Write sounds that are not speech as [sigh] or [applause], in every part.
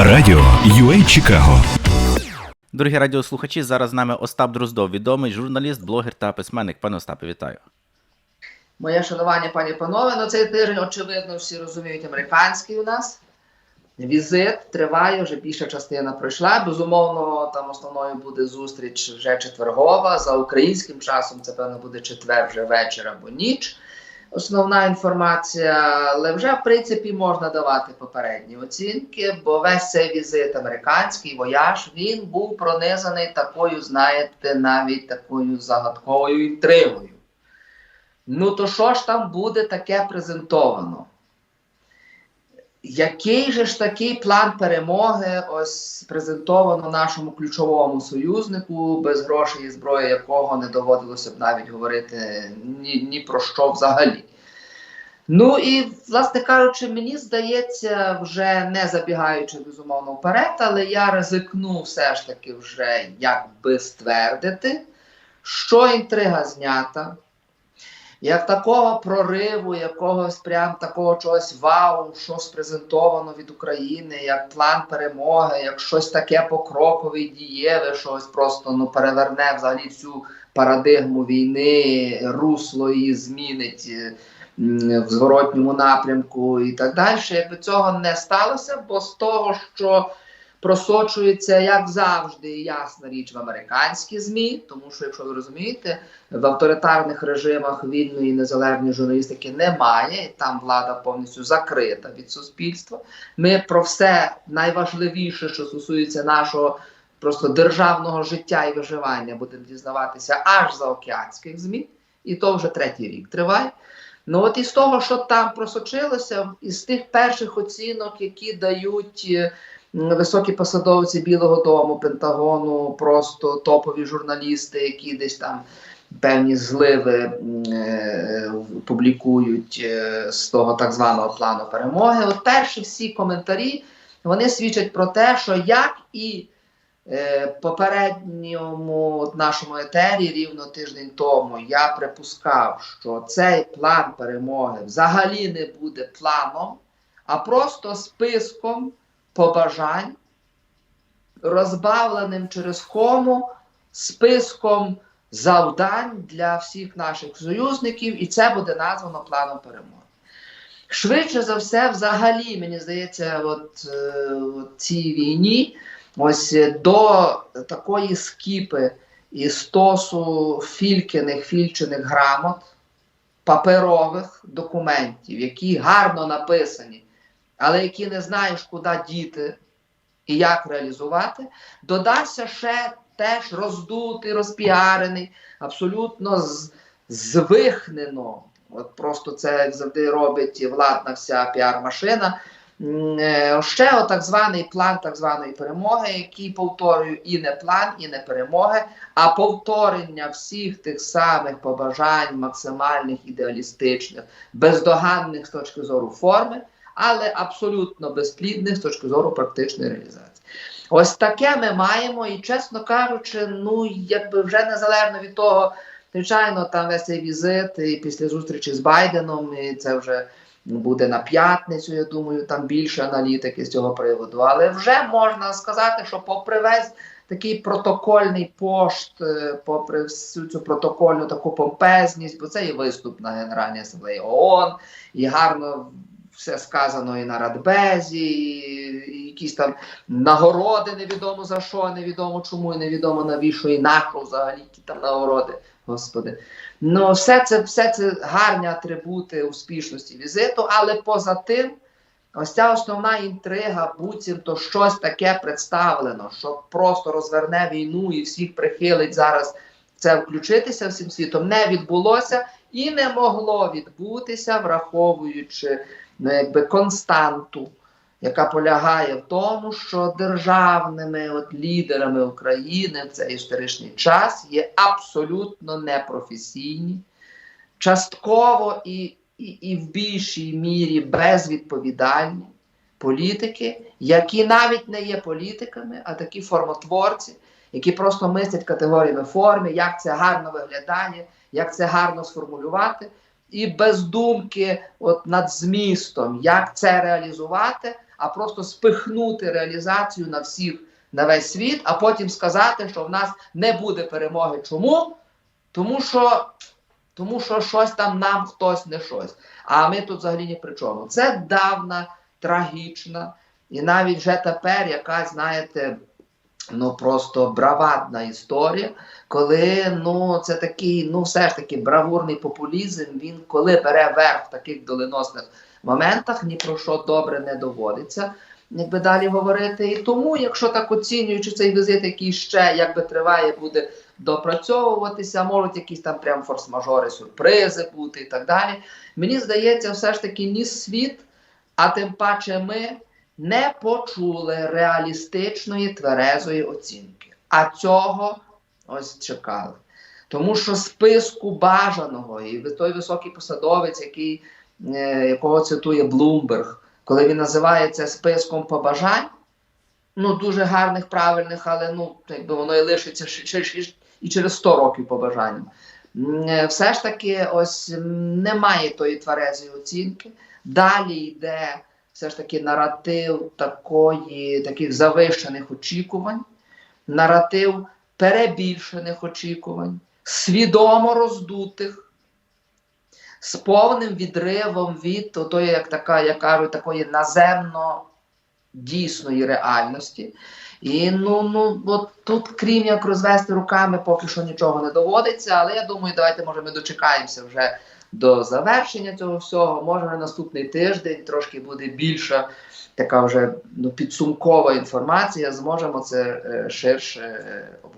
Радіо UA Чикаго. Дорогі радіослухачі, зараз з нами Остап Дроздов, відомий журналіст, блогер та письменник. Пане Остапе, вітаю. Моє шанування, пані панове, на цей тиждень, очевидно, всі розуміють, американський у нас. Візит триває, вже більша частина пройшла. Безумовно, там основною буде зустріч вже четвергова. За українським часом це певно буде четвер, вже вечір або ніч. Основна інформація, але вже в принципі можна давати попередні оцінки, бо весь цей візит американський вояж він був пронизаний такою, знаєте, навіть такою загадковою інтригою. Ну, то що ж там буде таке презентовано? Який же ж такий план перемоги ось презентовано нашому ключовому союзнику, без грошей і зброї якого не доводилося б навіть говорити ні, ні про що взагалі? Ну і, власне кажучи, мені здається, вже не забігаючи безумовно вперед, але я ризикну все ж таки вже якби ствердити, що інтрига знята як такого прориву, якогось прям такого чогось вау, щось презентовано від України, як план перемоги, як щось таке покрокове, і дієве, щось просто ну переверне взагалі всю парадигму війни, русло її змінить е, в зворотньому напрямку і так далі. Якби цього не сталося, бо з того, що просочується, як завжди, ясна річ в американські ЗМІ, тому що, якщо ви розумієте, в авторитарних режимах вільної незалежної журналістики немає, і там влада повністю закрита від суспільства. Ми про все найважливіше, що стосується нашого просто державного життя і виживання, будемо дізнаватися аж за океанських ЗМІ, і то вже третій рік триває. Ну от із того, що там просочилося, із тих перших оцінок, які дають е, високі посадовці Білого Дому, Пентагону, просто топові журналісти, які десь там певні зливи е, публікують е, з того так званого плану перемоги. От перші всі коментарі вони свідчать про те, що як і е, попередньому нашому етері рівно тиждень тому я припускав, що цей план перемоги взагалі не буде планом, а просто списком побажань, розбавленим через кому списком завдань для всіх наших союзників, і це буде названо планом перемоги. Швидше за все, взагалі, мені здається, от, е, от цій війні, ось е, до такої скіпи і стосу фількиних, фільчених грамот, паперових документів, які гарно написані, але які не знаєш, куди діти і як реалізувати, додався ще теж роздутий, розпіарений, абсолютно звихнено. От просто це завжди робить владна вся піар-машина. Е, Ще так званий план так званої перемоги, який повторюю, і не план, і не перемоги, а повторення всіх тих самих побажань, максимальних ідеалістичних, бездоганних з точки зору форми, але абсолютно безплідних з точки зору практичної реалізації. Ось таке ми маємо, і чесно кажучи, ну якби вже незалежно від того, звичайно, там весь цей візит і після зустрічі з Байденом, і це вже буде на п'ятницю. Я думаю, там більше аналітики з цього приводу. Але вже можна сказати, що попри весь такий протокольний пошт, е, попри всю цю протокольну таку помпезність, бо це і виступ на Генеральній асамблеї ООН, і гарно все сказано і на Радбезі, і, якісь там нагороди невідомо за що, невідомо чому, і невідомо навіщо, і на що взагалі які там нагороди, господи. Ну, все це, все це гарні атрибути успішності візиту, але поза тим, ось ця основна інтрига, буцімто щось таке представлено, що просто розверне війну і всіх прихилить зараз це включитися всім світом, не відбулося і не могло відбутися, враховуючи якби константу, яка полягає в тому, що державними от, лідерами України в цей історичний час є абсолютно непрофесійні, частково і, і, і в більшій мірі безвідповідальні політики, які навіть не є політиками, а такі формотворці, які просто мислять категоріями форми, як це гарно виглядає, як це гарно сформулювати, і без думки от, над змістом, як це реалізувати, а просто спихнути реалізацію на всіх на весь світ, а потім сказати, що в нас не буде перемоги. Чому? Тому що, тому що щось там нам хтось не щось. А ми тут взагалі ні при чому. Це давна, трагічна, і навіть вже тепер якась, знаєте, ну просто бравадна історія, коли ну це такий, ну все ж таки бравурний популізм. Він коли бере верх в таких доленосних моментах, ні про що добре не доводиться. Якби далі говорити, і тому, якщо так оцінюючи цей візит, який ще якби триває, буде допрацьовуватися, можуть якісь там прям форс-мажори, сюрпризи бути і так далі. Мені здається, все ж таки ні світ, а тим паче ми не почули реалістичної тверезої оцінки. А цього ось чекали. Тому що списку бажаного, і той високий посадовець, який, е, якого цитує Блумберг, коли він називає це списком побажань, ну дуже гарних, правильних, але ну, якби воно і лишиться ще, і через 100 років побажанням. Е, Все ж таки, ось немає тої тверезої оцінки. Далі йде все ж таки наратив такої, таких завищених очікувань, наратив перебільшених очікувань, свідомо роздутих, з повним відривом від тої, як така, як кажуть, такої наземно дійсної реальності. І ну, ну от тут, крім як розвести руками, поки що нічого не доводиться. Але я думаю, давайте може ми дочекаємося вже до завершення цього всього. Може на наступний тиждень трошки буде більша така вже ну, підсумкова інформація. Зможемо це е, ширше е, обговорити.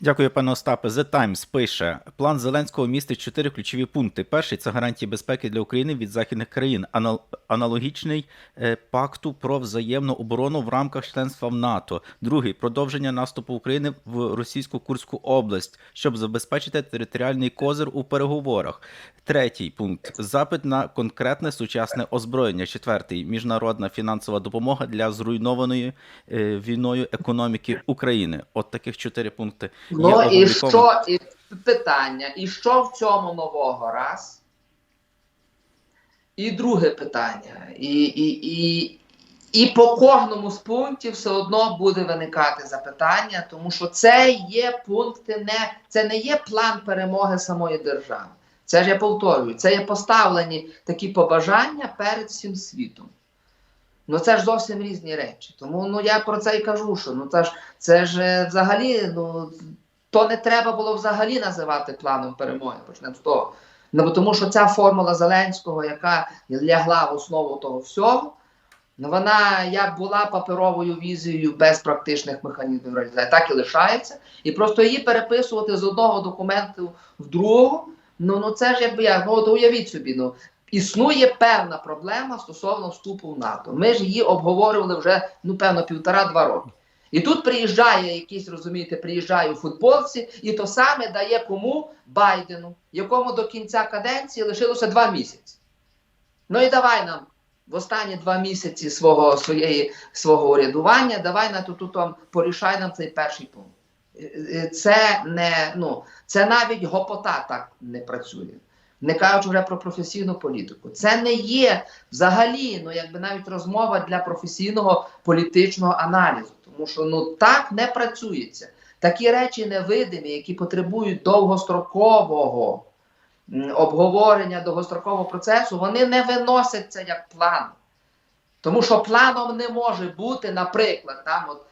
Дякую, пане Остапе. The Times пише: план Зеленського містить чотири ключові пункти. Перший це гарантії безпеки для України від західних країн. Анал- аналогічний е, пакту про взаємну оборону в рамках членства в НАТО. Другий продовження наступу України в російську Курську область, щоб забезпечити територіальний козир у переговорах. Третій пункт запит на конкретне сучасне озброєння. Четвертий міжнародна фінансова допомога для зруйнованої е, війною економіки України. От таких чотири пункти. Ну і що і питання? І що в цьому нового раз? І друге питання. І, і, і, і по кожному з пунктів все одно буде виникати запитання, тому що це є пункти, не це не є план перемоги самої держави. Це ж я повторюю, це є поставлені такі побажання перед всім світом. Ну це ж зовсім різні речі. Тому ну я про це і кажу, що ну це ж це ж е, взагалі, ну то не треба було взагалі називати планом перемоги. Почнемо з того. Ну, тому що ця формула Зеленського, яка лягла в основу того всього, ну вона як була паперовою візією без практичних механізмів реалізації, так і лишається. І просто її переписувати з одного документу в другого. Ну, ну це ж якби як, ну от уявіть собі, ну існує певна проблема стосовно вступу в НАТО. Ми ж її обговорювали вже, ну, певно, півтора-два роки. І тут приїжджає якийсь, розумієте, приїжджає у футболці, і то саме дає кому Байдену, якому до кінця каденції лишилося два місяці. Ну і давай нам в останні два місяці свого, своєї, свого урядування, давай на тут там порішай нам цей перший пункт. Е, е, Це не ну, це навіть гопота так не працює. Не кажучи вже про професійну політику. Це не є взагалі, ну якби навіть розмова для професійного політичного аналізу. Тому що ну так не працюється. Такі речі невидимі, які потребують довгострокового обговорення, довгострокового процесу, вони не виносяться як план. Тому що планом не може бути, наприклад, там от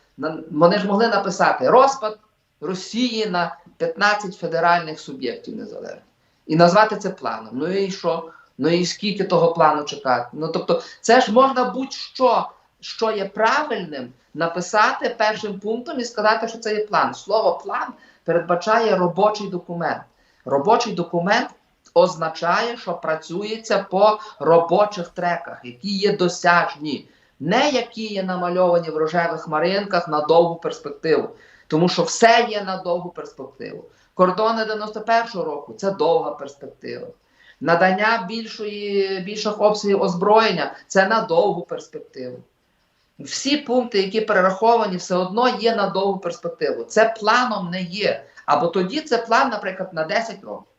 вони ж могли написати розпад Росії на 15 федеральних суб'єктів незалежних і назвати це планом. Ну і що? Ну і скільки того плану чекати? Ну тобто, це ж можна будь-що, що є правильним, написати першим пунктом і сказати, що це є план. Слово план передбачає робочий документ. Робочий документ означає, що працюється по робочих треках, які є досяжні, не які є намальовані в рожевих маринках на довгу перспективу. Тому що все є на довгу перспективу. Кордони 91-го року це довга перспектива. Надання більшої, більших обсягів озброєння це на довгу перспективу. Всі пункти, які перераховані, все одно є на довгу перспективу. Це планом не є. Або тоді це план, наприклад, на 10 років.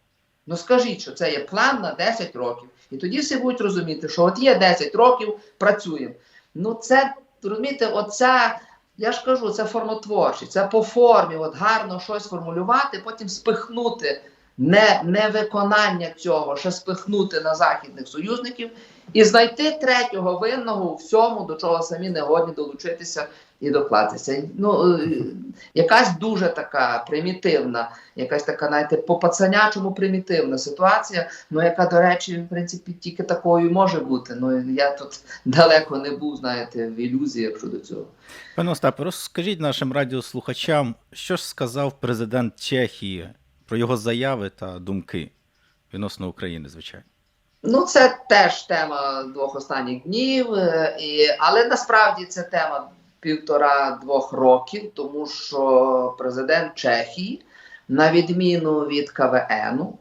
Ну скажіть, що це є план на 10 років. І тоді всі будуть розуміти, що от є 10 років, працюємо. Ну, це розумієте, оця. Я ж кажу, це формотворчість, це по формі, от гарно щось формулювати, потім спихнути не, невиконання цього, ще спихнути на західних союзників і знайти третього винного у всьому, до чого самі не годні долучитися і докластися. Ну, е, якась дуже така примітивна, якась така, знаєте, по пацанячому примітивна ситуація, ну яка, до речі, в принципі, тільки такою може бути. Ну я тут далеко не був, знаєте, в ілюзіях щодо цього. Пане Остапе, розкажіть нашим радіослухачам, що ж сказав президент Чехії про його заяви та думки відносно України, звичайно. Ну, це теж тема двох останніх днів, е, і, але насправді це тема півтора-двох років, тому що президент Чехії, на відміну від КВНу,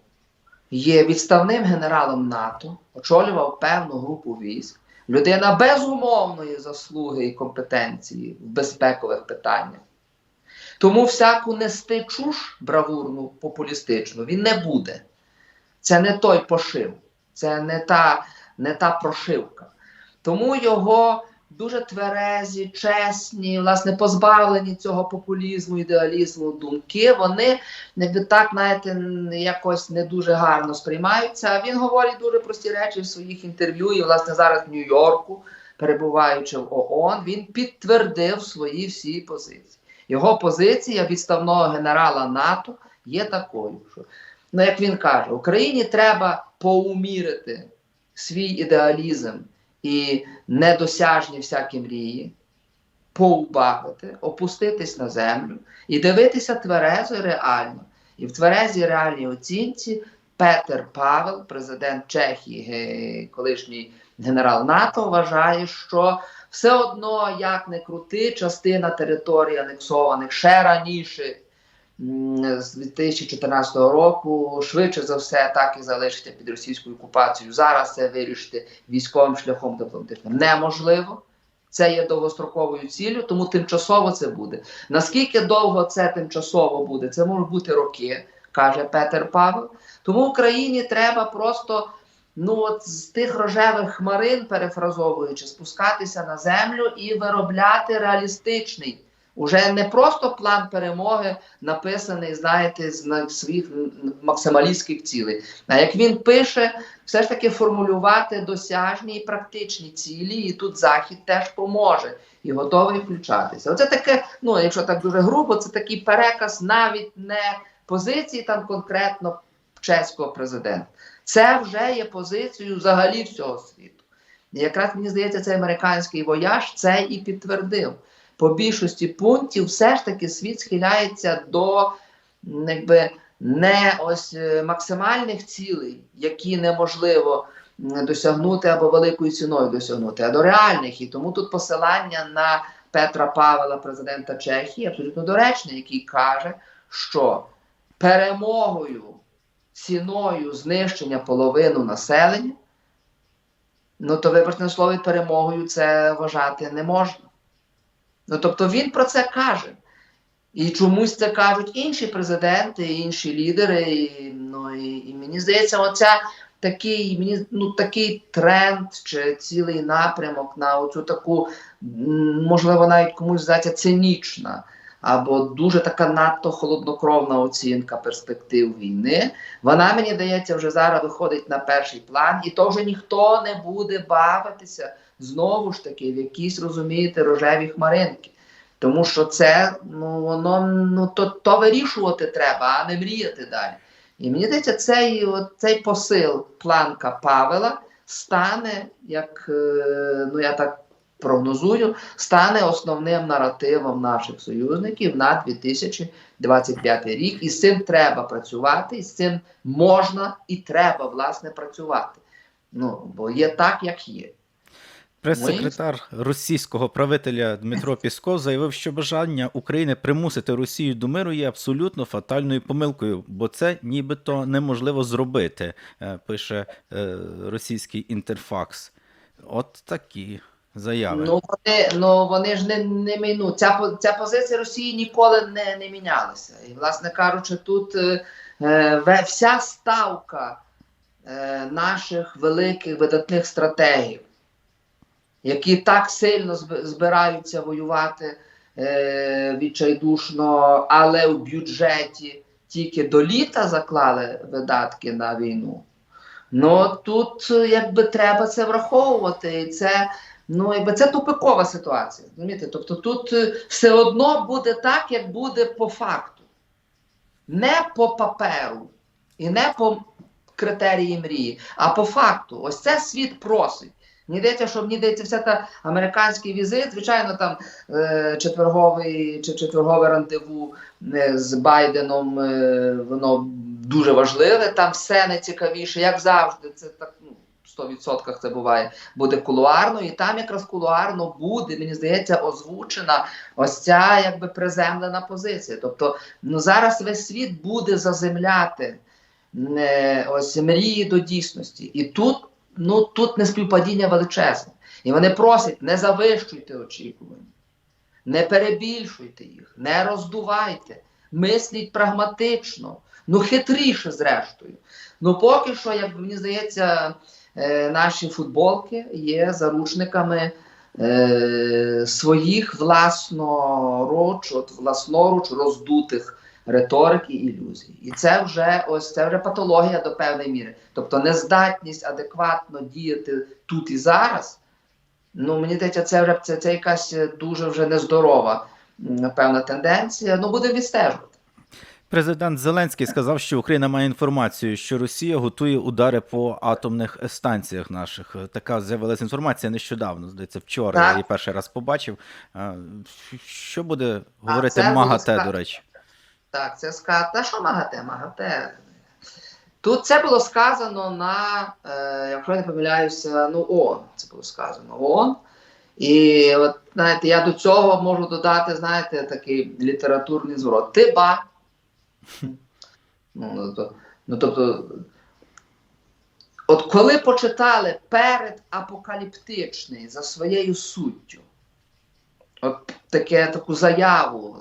є відставним генералом НАТО, очолював певну групу військ, людина безумовної заслуги і компетенції в безпекових питаннях. Тому всяку нести чуш бравурну, популістичну він не буде. Це не той пошив, це не та, не та прошивка. Тому його дуже тверезі, чесні, власне, позбавлені цього популізму, ідеалізму, думки, вони якби так, знаєте, якось не дуже гарно сприймаються. Він говорить дуже прості речі в своїх інтерв'ю. І, власне, зараз в Нью-Йорку, перебуваючи в ООН, він підтвердив свої всі позиції. Його позиція відставного генерала НАТО є такою, що ну, як він каже, Україні треба поумірити свій ідеалізм і недосяжні всякі мрії, поубавити, опуститись на землю і дивитися тверезо і реально. І в тверезій реальній оцінці Петер Павел, президент Чехії, колишній генерал НАТО, вважає, що все одно, як не крути, частина території анексованих ще раніше з 2014 року, швидше за все, так і залишиться під російською окупацією. Зараз це вирішити військовим шляхом дипломатичним неможливо. Це є довгостроковою ціллю, тому тимчасово це буде. Наскільки довго це тимчасово буде? Це можуть бути роки, каже Петер Павел. Тому Україні треба просто ну от з тих рожевих хмарин, перефразовуючи, спускатися на землю і виробляти реалістичний. Уже не просто план перемоги, написаний, знаєте, з своїх максималістських цілей. А як він пише, все ж таки формулювати досяжні і практичні цілі, і тут Захід теж поможе і готовий включатися. Оце таке, ну якщо так дуже грубо, це такий переказ навіть не позиції там конкретно чеського президента. Це вже є позицією взагалі всього світу. І якраз мені здається, цей американський вояж це і підтвердив. По більшості пунктів все ж таки світ схиляється до якби, не ось е, максимальних цілей, які неможливо досягнути або великою ціною досягнути, а до реальних. І тому тут посилання на Петра Павела, президента Чехії, абсолютно доречне, який каже, що перемогою ціною знищення половини населення, ну то вибачте слово перемогою це вважати не можна. Ну тобто він про це каже. І чомусь це кажуть інші президенти, інші лідери. І, ну, і, і мені здається, оця такий, мені, ну, такий тренд чи цілий напрямок на оцю таку, можливо, навіть комусь здається, цинічна або дуже така надто холоднокровна оцінка перспектив війни. Вона мені здається, вже зараз виходить на перший план, і то вже ніхто не буде бавитися знову ж таки в якісь, розумієте, рожеві хмаринки. Тому що це ну воно ну то, то вирішувати треба, а не мріяти далі. І мені здається, цей, цей посил планка Павела стане, як е, ну я так прогнозую, стане основним наративом наших союзників на 2025 рік. І з цим треба працювати, і з цим можна і треба власне працювати. Ну бо є так, як є. Прес-секретар російського правителя Дмитро [laughs] Пісков заявив, що бажання України примусити Росію до миру є абсолютно фатальною помилкою, бо це нібито неможливо зробити, е, пише е, російський інтерфакс. От такі заяви. Ну вони, ну вони ж не, не міну. Ця ця позиція Росії ніколи не, не мінялася. І, власне кажучи, тут е, е, вся ставка е, наших великих видатних стратегів які так сильно збираються воювати е, відчайдушно, але в бюджеті тільки до літа заклали видатки на війну. Ну тут якби треба це враховувати. І це, ну, якби це тупикова ситуація. розумієте? Тобто тут е, все одно буде так, як буде по факту. Не по паперу і не по критерії мрії, а по факту. Ось це світ просить. Здається, що мені здається, вся та американський візит, звичайно, там е, четверговий чи четвергове рандеву е, з Байденом, е, воно дуже важливе. Там все найцікавіше, як завжди, це так ну, в 100% це буває, буде кулуарно, і там якраз кулуарно буде, мені здається, озвучена ось ця якби приземлена позиція. Тобто, ну зараз весь світ буде заземляти е, ось мрії до дійсності. І тут, ну, тут неспівпадіння величезне. І вони просять, не завищуйте очікування, не перебільшуйте їх, не роздувайте, мисліть прагматично, ну хитріше зрештою. Ну поки що, як мені здається, е, наші футболки є заручниками е, своїх власноруч, от власноруч роздутих риторик і ілюзій. І це вже ось це вже патологія до певної міри. Тобто нездатність адекватно діяти тут і зараз. Ну, мені здається, це вже це, це якась дуже вже нездорова певна тенденція. Ну, будемо відстежувати. Президент Зеленський сказав, що Україна має інформацію, що Росія готує удари по атомних станціях наших. Така з'явилася інформація нещодавно. Здається, вчора Так. я її перший раз побачив. Що буде говорити МАГАТЕ, до речі? Так, це сказано. Та що МАГАТЕ? МАГАТЕ. Тут це було сказано на, е, якщо я не помиляюся, ну ООН. Це було сказано ООН. І от, знаєте, я до цього можу додати, знаєте, такий літературний зворот. Ти ба. Ну, ну, то, ну, тобто, от коли почитали перед апокаліптичний за своєю суттю, от таке, таку заяву,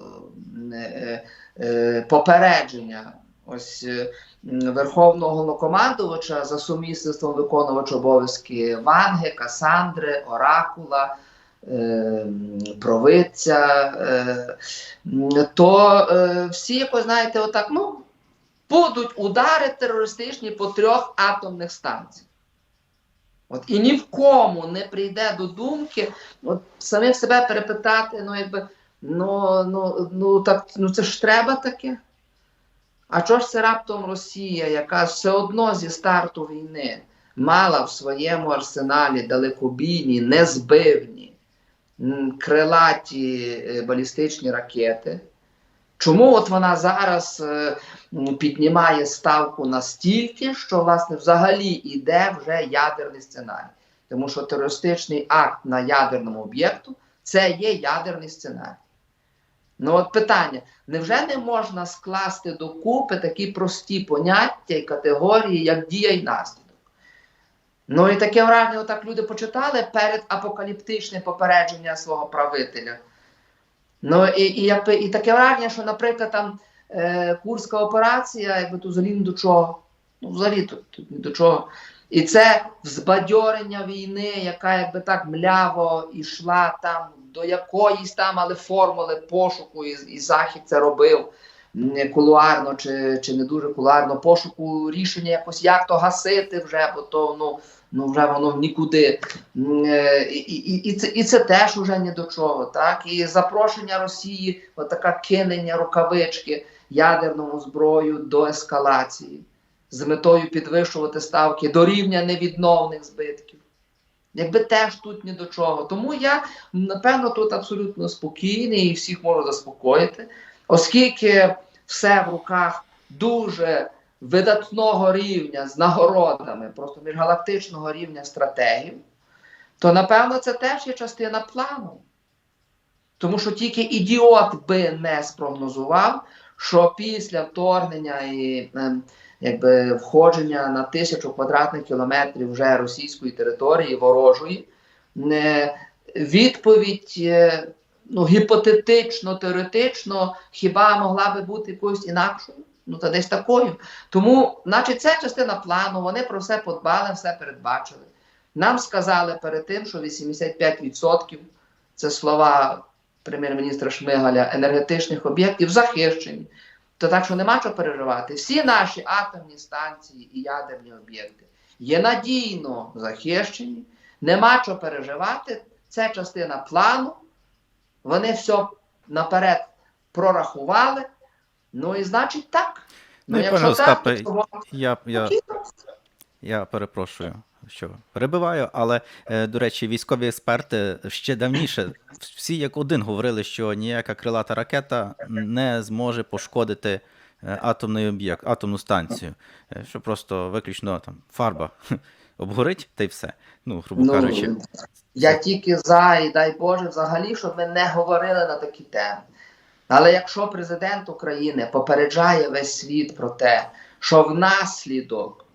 е, попередження ось е, Верховного Головнокомандувача за сумісництвом виконувача обов'язки Ванги, Касандри, Оракула, е, провидця, е, то е, всі якось, знаєте, отак, ну, будуть удари терористичні по трьох атомних станціях. От, і ні в кому не прийде до думки от, самих себе перепитати, ну, якби, ну, ну, ну, так, ну це ж треба таке. А чого ж це раптом Росія, яка все одно зі старту війни мала в своєму арсеналі далекобійні, незбивні, крилаті е, балістичні ракети? Чому от вона зараз е, піднімає ставку настільки, що власне взагалі йде вже ядерний сценарій? Тому що терористичний акт на ядерному об'єкту це є ядерний сценарій. Ну от питання: невже не можна скласти докупи такі прості поняття і категорії, як дія і наслідок? Ну і таке враження, отак люди почитали перед апокаліптичне попередження свого правителя. Ну і, і, і таке враження, що, наприклад, там е, Курська операція, якби тут взагалі ні до чого. Ну, взагалі тут ні до чого. І це взбадьорення війни, яка якби так мляво йшла там до якоїсь там, але формули пошуку, і, і Захід це робив м, кулуарно чи, чи не дуже кулуарно, пошуку рішення якось як то гасити вже, бо то ну, ну вже воно нікуди. Е, І, і, і, це, і це теж уже ні до чого. Так? І запрошення Росії, отака кинення рукавички ядерному зброю до ескалації з метою підвищувати ставки до рівня невідновних збитків. Якби теж тут ні до чого. Тому я, напевно, тут абсолютно спокійний і всіх можу заспокоїти, оскільки все в руках дуже видатного рівня з нагородами, просто міжгалактичного рівня стратегів, то напевно це теж є частина плану. Тому що тільки ідіот би не спрогнозував, що після вторгнення і ем, якби входження на тисячу квадратних кілометрів вже російської території ворожої, відповідь е, ну, гіпотетично, теоретично, хіба могла би бути якоюсь інакшою? Ну, та десь такою. Тому, значить, це частина плану, вони про все подбали, все передбачили. Нам сказали перед тим, що 85% це слова прем'єр-міністра Шмигаля енергетичних об'єктів захищені. То так що нема чого переживати. Всі наші атомні станції і ядерні об'єкти є надійно захищені, нема чого переживати. Це частина плану. Вони все наперед прорахували. Ну і значить так. Ну, і, пане так, то Я, я, я перепрошую, що перебиваю, але, е, до речі, військові експерти ще давніше всі як один говорили, що ніяка крилата ракета не зможе пошкодити е, атомний об'єкт, атомну станцію. Е, Що просто виключно там фарба [laughs] обгорить та й все. Ну, грубо кажучи. я тільки за і дай Боже, взагалі, щоб ми не говорили на такі теми. Але якщо президент України попереджає весь світ про те, що внаслідок,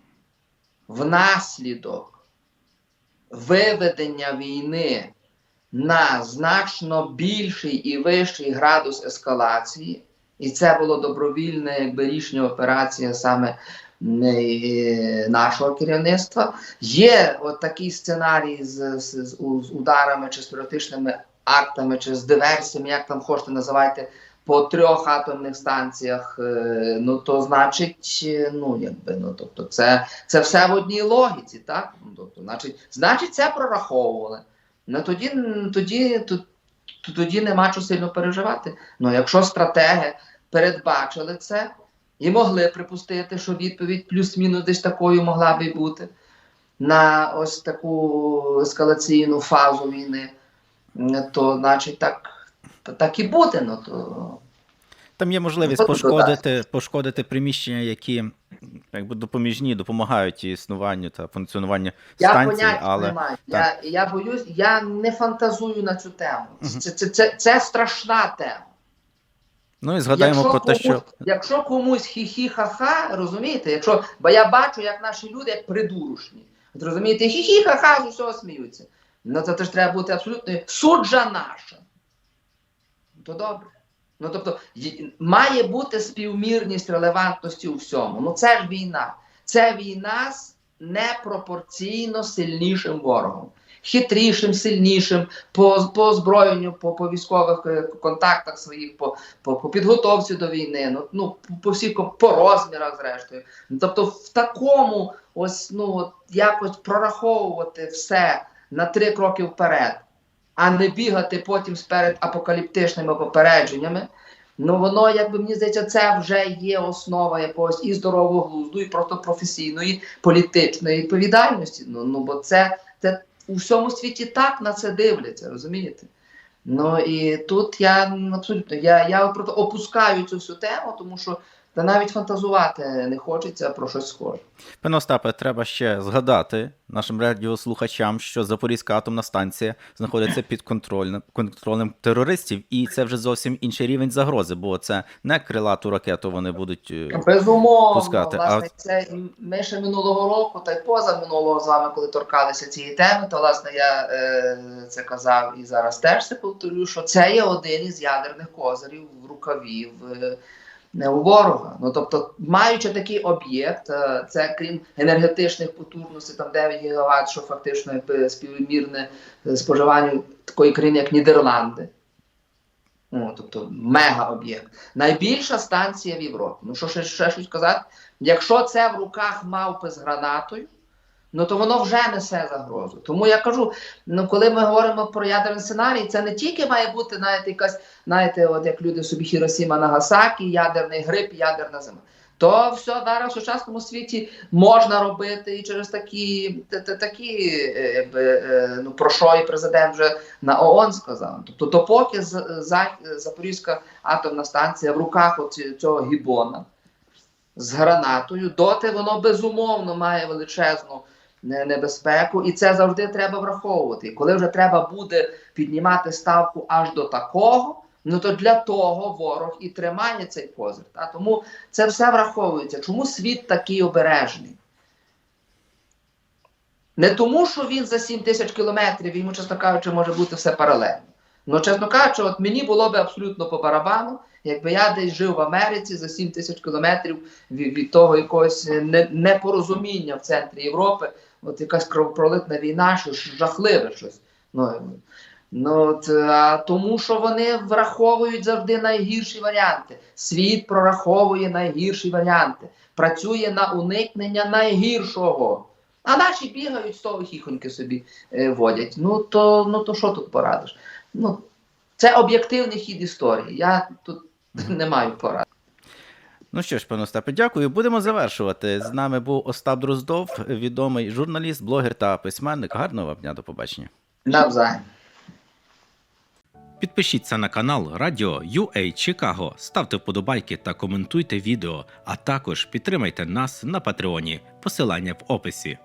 внаслідок виведення війни на значно більший і вищий градус ескалації, і це було добровільне якби, рішення операції саме е, нашого керівництва, є от такий сценарій з, з, з, ударами чи з терористичними актами, чи з диверсіями, як там хочете називайте, по трьох атомних станціях, е, ну то значить, е, ну якби ну тобто, це, це все в одній логіці, так? Ну, тобто, значить, значить, це прораховували. Ну тоді, тоді, то- то- тоді нема чого сильно переживати. Ну, якщо стратеги передбачили це і могли припустити, що відповідь плюс-мінус десь такою могла би бути на ось таку ескалаційну фазу війни, то значить так, так і буде. Ну, то... Там є можливість Ну, пошкодити, пошкодити приміщення, які якби допоміжні, допомагають існуванню та функціонуванню Я станції, поняття але не маю. Я, я боюсь, я не фантазую на цю тему. Це, це, це, це страшна тема. ну і згадаємо якщо про те, що комусь, якщо комусь хі-хі-ха-ха, розумієте, якщо, бо я бачу, як наші люди як придурушні. От розумієте, хі-хі-ха-ха з усього сміються. Ну це теж треба бути абсолютно суджа наша. То добре. Ну тобто має бути співмірність релевантності у всьому. Ну це ж війна. Це війна з непропорційно сильнішим ворогом. Хитрішим, сильнішим по, по озброєнню, по, по військових е, контактах своїх, по, по, по підготовці до війни, ну, ну по- всіх по розмірах, зрештою. Ну, Тобто, в такому ось ну якось прораховувати все на три кроки вперед, а не бігати потім сперед апокаліптичними попередженнями. Ну воно, якби мені здається, це вже є основа якогось і здорового глузду, і просто професійної політичної відповідальності. Ну, ну бо це, це у всьому світі так на це дивляться, розумієте? Ну і тут я абсолютно я, я просто опускаю цю всю тему, тому що та навіть фантазувати не хочеться про щось схоже. Пане Остапе, треба ще згадати нашим радіослухачам, що Запорізька атомна станція знаходиться під контролем, контролем терористів, і це вже зовсім інший рівень загрози, бо це не крилату ракету вони будуть. е, Безумовно, пускати. А власне, це ми ще минулого року, та й поза минулого з вами, коли торкалися цієї теми, то власне я е, це казав і зараз теж це повторю, що це є один із ядерних козирів в рукаві в, е, не у ворога. Ну тобто, маючи такий об'єкт, е, це крім енергетичних потужностей, там 9 гігават, що фактично співмірне е, споживанню такої країни, як Нідерланди. Ну, тобто мега-об'єкт. Найбільша станція в Європі. Ну, що ще, ще щось казати? Якщо це в руках мавпи з гранатою, ну то воно вже несе загрозу. Тому я кажу: ну коли ми говоримо про ядерний сценарій, це не тільки має бути знаєте, якась, знаєте, от як люди собі Хіросіма Нагасакі, ядерний грип, ядерна зима. То все зараз в сучасному світі можна робити і через такі, та- та- такі е, е, ну, про що і президент вже на ООН сказав. Тобто, допоки Запорізька атомна станція в руках цього гібона з гранатою, доти воно безумовно має величезну небезпеку, і це завжди треба враховувати. Коли вже треба буде піднімати ставку аж до такого, ну то для того ворог і тримає цей козир. Та? Тому це все враховується. Чому світ такий обережний? Не тому, що він за 7 тисяч кілометрів, йому, чесно кажучи, може бути все паралельно. Ну, чесно кажучи, от мені було би абсолютно по барабану, якби я десь жив в Америці за 7 тисяч кілометрів від, від того якогось непорозуміння в центрі Європи. от якась кровопролитна війна, що жахливе щось. Ну, ну от, а, тому що вони враховують завжди найгірші варіанти. Світ прораховує найгірші варіанти, працює на уникнення найгіршого. А наші бігають з того хіхоньки собі е, водять. Ну то, ну то що тут порадиш? Ну, це об'єктивний хід історії. Я тут [laughs] не маю порад. Ну що ж, пане Остапе, дякую. Будемо завершувати. З нами був Остап Дроздов, відомий журналіст, блогер та письменник. Гарного вам дня, до побачення. Навзаєм. Підпишіться на канал Радіо UA Чикаго, ставте вподобайки та коментуйте відео, а також підтримайте нас на Патреоні. Посилання в описі.